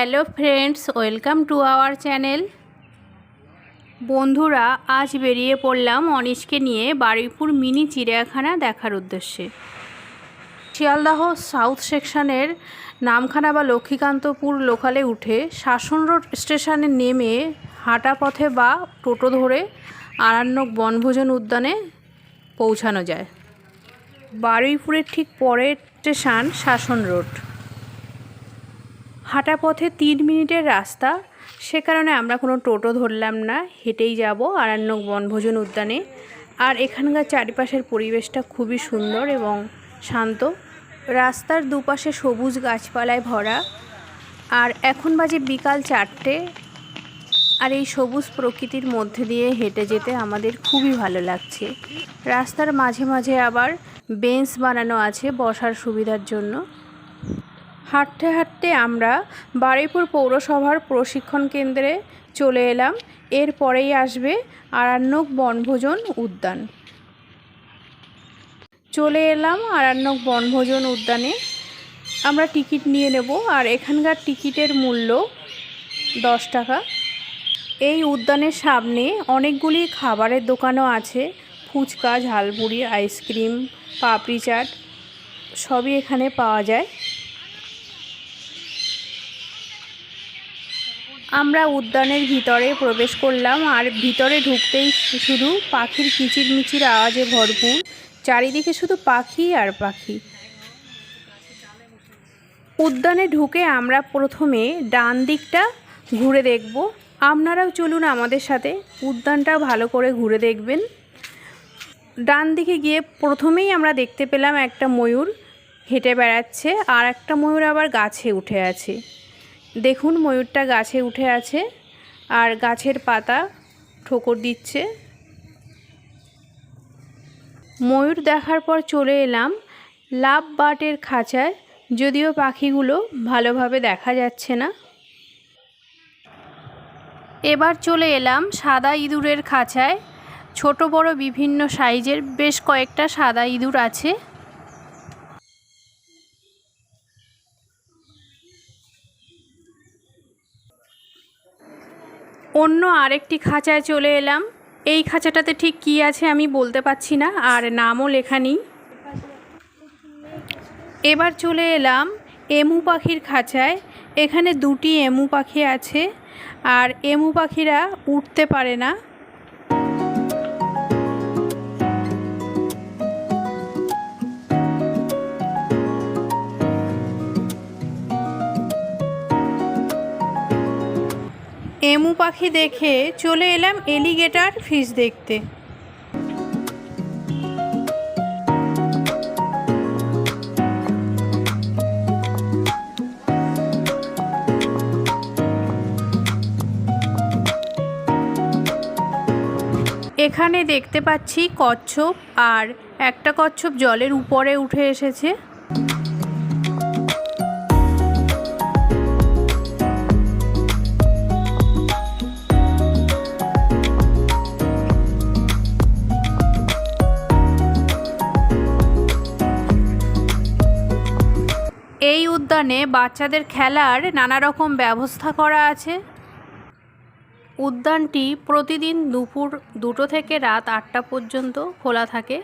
Hello friends, welcome to our channel. বন্ধুরা, আজ বেরিয়ে পড়লাম অনিশকে নিয়ে বারুইপুর মিনি চিড়িয়াখানা দেখার উদ্দেশ্যে। শিয়ালদাহ সাউথ সেকশনের নামখানা বা লক্ষ্মীকান্তপুর লোকালে উঠে শাসন রোড স্টেশনে নেমে হাঁটা পথে বা টোটো ধরে আরান্যক বনভোজন উদ্যানে পৌঁছানো যায়। বারুইপুরের ঠিক পরের স্টেশন শাসন রোড। হাঁটা পথে তিন মিনিটের রাস্তা। সে কারণে আমরা কোনো টোটো ধরলাম না, হেঁটেই যাব আরান্যক বনভোজন উদ্যানে। আর এখানকার চারিপাশের পরিবেশটা খুবই সুন্দর এবং শান্ত। রাস্তার দুপাশে সবুজ গাছপালায় ভরা। আর এখন বাজে বিকাল চারটে। আর এই সবুজ প্রকৃতির মধ্যে দিয়ে হেঁটে যেতে আমাদের খুবই ভালো লাগছে। রাস্তার মাঝে মাঝে আবার বেঞ্চ বানানো আছে বসার সুবিধার জন্য। হাঁটতে হাঁটতে আমরা বারুইপুর পৌরসভার প্রশিক্ষণ কেন্দ্রে চলে এলাম। এরপরেই আসবে আরান্যক বনভোজন উদ্যান। চলে এলাম আরান্যক বনভোজন উদ্যানে। আমরা টিকিট নিয়ে নেব আর এখানকার টিকিটের মূল্য দশ টাকা। এই উদ্যানের সামনে অনেকগুলি খাবারের দোকানও আছে। ফুচকা ঝালপুরি আইসক্রিম, পাপড়ি চাট সবই এখানে পাওয়া যায়। আমরা উদ্যানের ভিতরে প্রবেশ করলাম আর ভিতরে ঢুকতেই শুধু পাখির কিচিরমিচির আওয়াজে ভরপুর। চারিদিকে শুধু পাখি আর পাখি। উদ্যানে ঢুকে আমরা প্রথমে ডান দিকটা ঘুরে দেখব। আপনারাও চলুন আমাদের সাথে উদ্যানটা ভালো করে ঘুরে দেখবেন। ডান দিকে গিয়ে প্রথমেই আমরা দেখতে পেলাম একটা ময়ূর হেঁটে বেড়াচ্ছে আর একটা ময়ূর আবার গাছে উঠে আছে। দেখুন ময়ূরটা গাছে উঠে আছে আর গাছের পাতা ঠোকর দিচ্ছে। ময়ূর দেখার পর চলে এলাম লাভ বাটের খাঁচায়, যদিও পাখিগুলো ভালোভাবে দেখা যাচ্ছে না। এবার চলে এলাম সাদা ইঁদুরের খাঁচায়, ছোট বড় বিভিন্ন সাইজের বেশ কয়েকটা সাদা ইঁদুর আছে। অন্য আরেকটি খাঁচায় চলে এলাম। এই খাঁচাটাতে ঠিক কি আছে আমি বলতে পারছি না, আর নামও লেখা নেই। এবার চলে এলাম এমু পাখির খাঁচায়। এখানে দুটি এমু পাখি আছে, আর এমু পাখিরা উঠতে পারে না। এমু পাখি দেখে চলে এলাম এলিগেটার ফিশ দেখতে। এখানে দেখতে পাচ্ছি কচ্ছপ, আর একটা কচ্ছপ জলের উপরে উঠে এসেছে। এই উদ্যানে বাচ্চাদের খেলার নানা রকম ব্যবস্থা করা আছে। উদ্যানটি প্রতিদিন দুপুর দুটো থেকে রাত আটটা পর্যন্ত খোলা থাকে।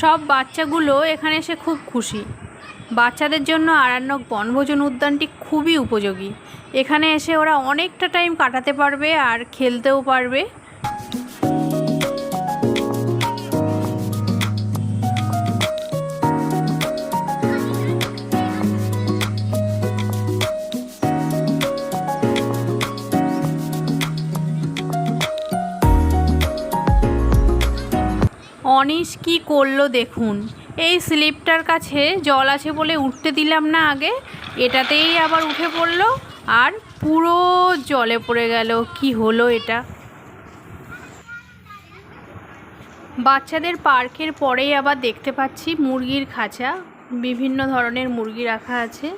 সব বাচ্চাগুলো এখানে এসে খুব খুশি। বাচ্চাদের জন্য আরণ্যক বনভোজন উদ্যানটি খুবই উপযোগী। এখানে এসে ওরা অনেকটা টাইম কাটাতে পারবে আর খেলতেও পারবে। অনিশ কি করল দেখুন। এই স্লিপটার কাছে জল আছে বলে উঠতে দিলাম না আগে, এটাতেই আবার উঠে পড়ল আর পুরো জলে পড়ে গেল। কি হলো এটা? বাচ্চাদের পার্কের পরেই আবার দেখতে পাচ্ছি মুরগির খাঁচা। বিভিন্ন ধরনের মুরগি রাখা আছে।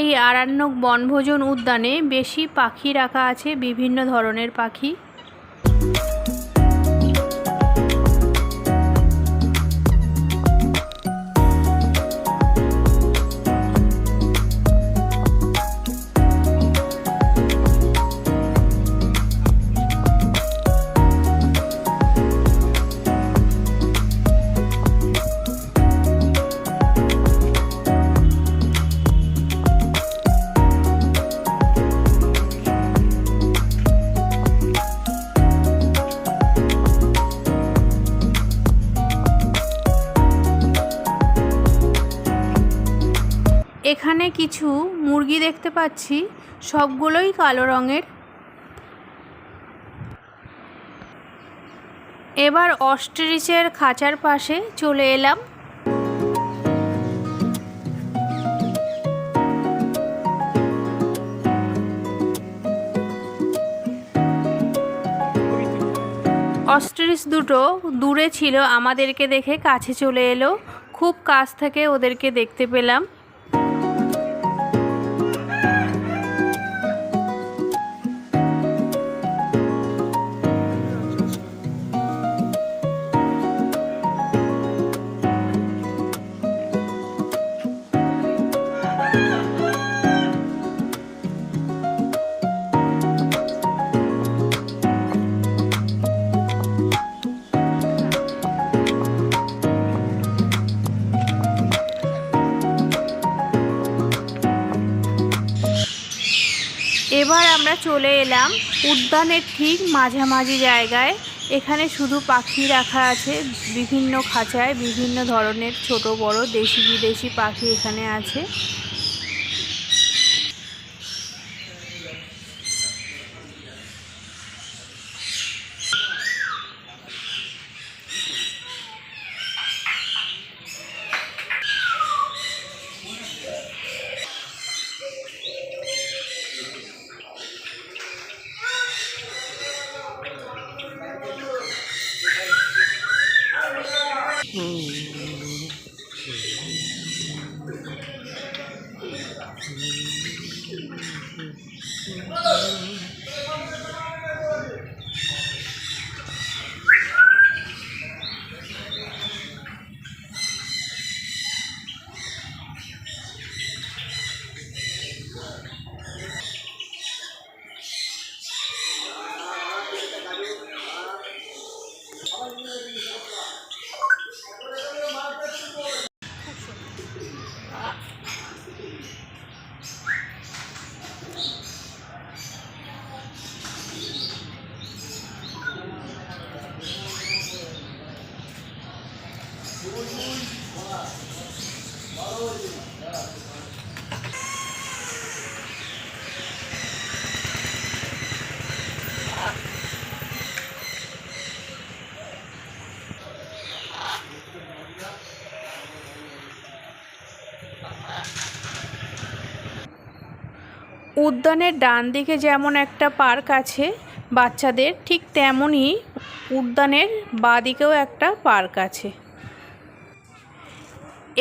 এই আরণ্যক বনভোজন উদ্যানে বেশি পাখি রাখা আছে, বিভিন্ন ধরনের পাখি। এখানে কিছু মুরগি দেখতে পাচ্ছি, সবগুলোই কালো রঙের। এবার অস্ট্রিচের খাঁচার পাশে চলে এলাম। অস্ট্রিচ দুটো দূরে ছিল, আমাদেরকে দেখে কাছে চলে এলো। খুব কাছ থেকে ওদেরকে দেখতে পেলাম। এবার আমরা চলে এলাম উদ্যানের ঠিক মাঝামাঝি জায়গায়। এখানে শুধু পাখি রাখা আছে, বিভিন্ন খাঁচায়, বিভিন্ন ধরনের ছোট বড় দেশি বিদেশি পাখি এখানে আছে। 你啊 উদ্যানের ডান দিকে যেমন একটা পার্ক আছে বাচ্চাদের, ঠিক তেমনই উদ্যানের বাঁদিকেও একটা পার্ক আছে।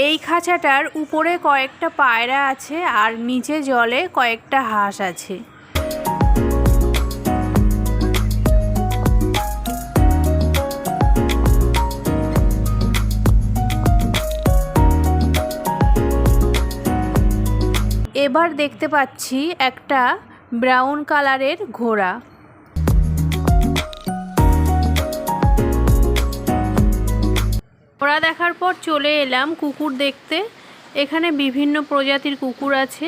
এই খাঁচাটার উপরে কয়েকটা পায়রা আছে আর নিচে জলে কয়েকটা হাঁস আছে। এবার দেখতে পাচ্ছি একটা ব্রাউন কালারের ঘোড়া। ঘোড়া দেখার পর চলে এলাম কুকুর দেখতে। এখানে বিভিন্ন প্রজাতির কুকুর আছে।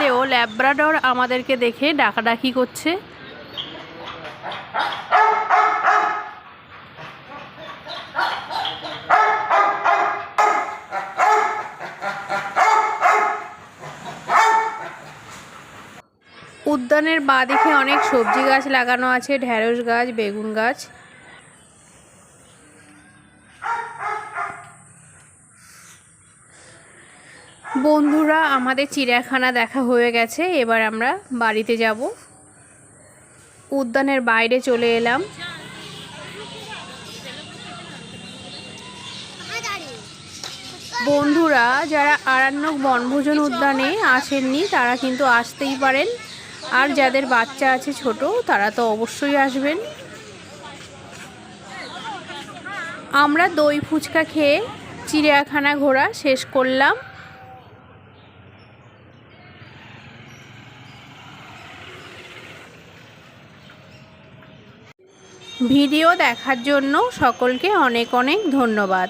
ঘুমালেও ল্যাব্রাডর আমাদেরকে দেখে ডাকাডাকি করছে। উদ্যানের বাঁদিকে অনেক সবজি গাছ লাগানো আছে, ঢ্যাঁড়স গাছ, বেগুন গাছ। বন্ধুরা, আমাদের চিড়িয়াখানা দেখা হয়ে গেছে। এবার আমরা বাড়িতে যাব। উদ্যানের বাইরে চলে এলাম। বন্ধুরা, যারা আরান্যক বনভোজন উদ্যানে আসেননি, তারা কিন্তু আসতেই পারেন। আর যাদের বাচ্চা আছে ছোট, তারা তো অবশ্যই আসবেন। আমরা দই ফুচকা খেয়ে চিড়িয়াখানা ঘোরা শেষ করলাম। ভিডিও দেখার জন্য সকলকে অনেক অনেক ধন্যবাদ।